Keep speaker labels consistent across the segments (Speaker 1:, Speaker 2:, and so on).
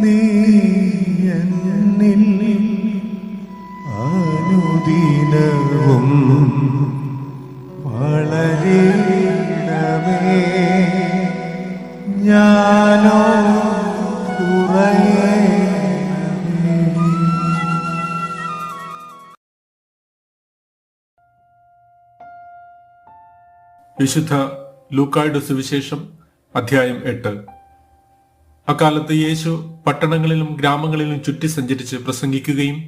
Speaker 1: നീ എന്നിൽ
Speaker 2: വിശുദ്ധ ലൂക്കായുടെ സുവിശേഷം അധ്യായം എട്ട്. അക്കാലത്ത് യേശു പട്ടണങ്ങളിലും ഗ്രാമങ്ങളിലും ചുറ്റി സഞ്ചരിച്ച് പ്രസംഗിക്കുകയും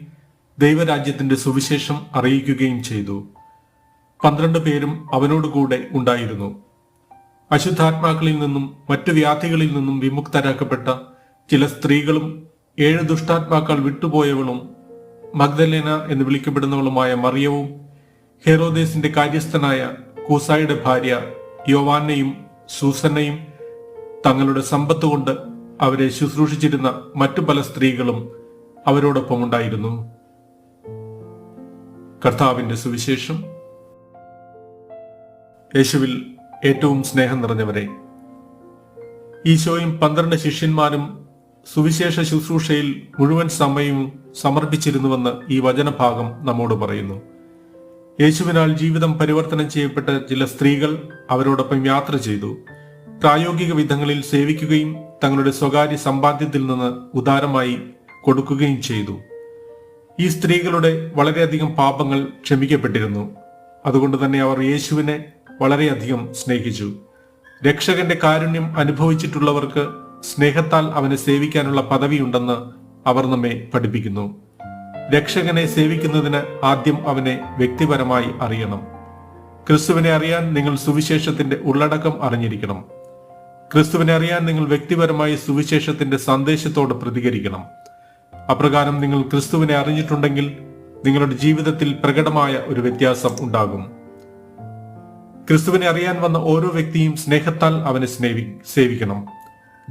Speaker 2: ദൈവരാജ്യത്തിന്റെ സുവിശേഷം അറിയിക്കുകയും ചെയ്തു. പന്ത്രണ്ട് പേരും അവനോടുകൂടെ ഉണ്ടായിരുന്നു. അശുദ്ധാത്മാക്കളിൽ നിന്നും മറ്റു വ്യാധികളിൽ നിന്നും വിമുക്തരാക്കപ്പെട്ട ചില സ്ത്രീകളും ഏഴ് ദുഷ്ടാത്മാക്കൾ വിട്ടുപോയവളും മഗ്ദലേന എന്ന് വിളിക്കപ്പെടുന്നവളുമായ മറിയവും ഹെറോദേസിന്റെ കാര്യസ്ഥനായ കൂസായുടെ ഭാര്യ യോവാനയും സൂസന്നയും തങ്ങളുടെ സമ്പത്ത് കൊണ്ട് അവരെ ശുശ്രൂഷിച്ചിരുന്ന മറ്റു പല സ്ത്രീകളും അവരോടൊപ്പം ഉണ്ടായിരുന്നു. കർത്താവിന്റെ സുവിശേഷം. യേശുവിൽ ഏറ്റവും സ്നേഹം നിറഞ്ഞവരെ ഈശോയും പന്ത്രണ്ട് ശിഷ്യന്മാരും സുവിശേഷ ശുശ്രൂഷയിൽ മുഴുവൻ സമയവും സമർപ്പിച്ചിരുന്നുവെന്ന് ഈ വചനഭാഗം നമ്മോട് പറയുന്നു. യേശുവിനാൽ ജീവിതം പരിവർത്തനം ചെയ്യപ്പെട്ട ചില സ്ത്രീകൾ അവരോടൊപ്പം യാത്ര ചെയ്തു. പ്രായോഗിക വിധങ്ങളിൽ സേവിക്കുകയും തങ്ങളുടെ സ്വകാര്യ സമ്പാദ്യത്തിൽ നിന്ന് ഉദാരമായി കൊടുക്കുകയും ചെയ്തു. ഈ സ്ത്രീകളുടെ വളരെയധികം പാപങ്ങൾ ക്ഷമിക്കപ്പെട്ടിരുന്നു. അതുകൊണ്ട് തന്നെ അവർ യേശുവിനെ വളരെയധികം സ്നേഹിച്ചു. രക്ഷകന്റെ കാരുണ്യം അനുഭവിച്ചിട്ടുള്ളവർക്ക് സ്നേഹത്താൽ അവനെ സേവിക്കാനുള്ള പദവിയുണ്ടെന്ന് അവർ നമ്മെ പഠിപ്പിക്കുന്നു. രക്ഷകനെ സേവിക്കുന്നതിന് ആദ്യം അവനെ വ്യക്തിപരമായി അറിയണം. ക്രിസ്തുവിനെ അറിയാൻ നിങ്ങൾ സുവിശേഷത്തിന്റെ ഉള്ളടക്കം അറിഞ്ഞിരിക്കണം. ക്രിസ്തുവിനെ അറിയാൻ നിങ്ങൾ വ്യക്തിപരമായി സുവിശേഷത്തിന്റെ സന്ദേശത്തോട് പ്രതികരിക്കണം. അപ്രകാരം നിങ്ങൾ ക്രിസ്തുവിനെ അറിഞ്ഞിട്ടുണ്ടെങ്കിൽ നിങ്ങളുടെ ജീവിതത്തിൽ പ്രകടമായ ഒരു വ്യത്യാസം ഉണ്ടാകും. ക്രിസ്തുവിനെ അറിയാൻ വന്ന ഓരോ വ്യക്തിയും സ്നേഹത്താൽ അവനെ സ്നേഹി സേവിക്കണം.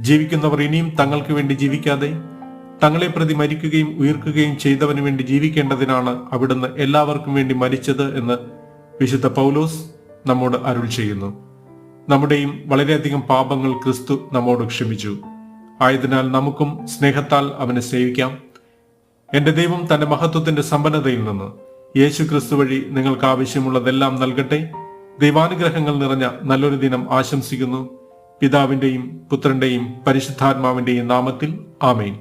Speaker 2: ജീവിക്കുന്നവർ ഇനിയും തങ്ങൾക്ക് വേണ്ടി ജീവിക്കാതെ തങ്ങളെ പ്രതി മരിക്കുകയും ഉയർക്കുകയും ചെയ്തവന് വേണ്ടി ജീവിക്കേണ്ടതിനാണ് അവിടുന്ന് എല്ലാവർക്കും വേണ്ടി മരിച്ചത് എന്ന് വിശുദ്ധ പൗലോസ് നമ്മോട് അരുൾ ചെയ്യുന്നു. നമ്മുടെയും വളരെയധികം പാപങ്ങൾ ക്രിസ്തു നമ്മോട് ക്ഷമിച്ചു. ആയതിനാൽ നമുക്കും സ്നേഹത്താൽ അവനെ സേവിക്കാം. എന്റെ ദൈവം തന്റെ മഹത്വത്തിന്റെ സമ്പന്നതയിൽ നിന്ന് യേശു ക്രിസ്തു വഴി നിങ്ങൾക്ക് ആവശ്യമുള്ളതെല്ലാം നൽകട്ടെ. ദൈവാനുഗ്രഹങ്ങൾ നിറഞ്ഞ നല്ലൊരു ദിനം ആശംസിക്കുന്നു. പിതാവിന്റെയും പുത്രന്റെയും പരിശുദ്ധാത്മാവിന്റെയും നാമത്തിൽ ആമേൻ.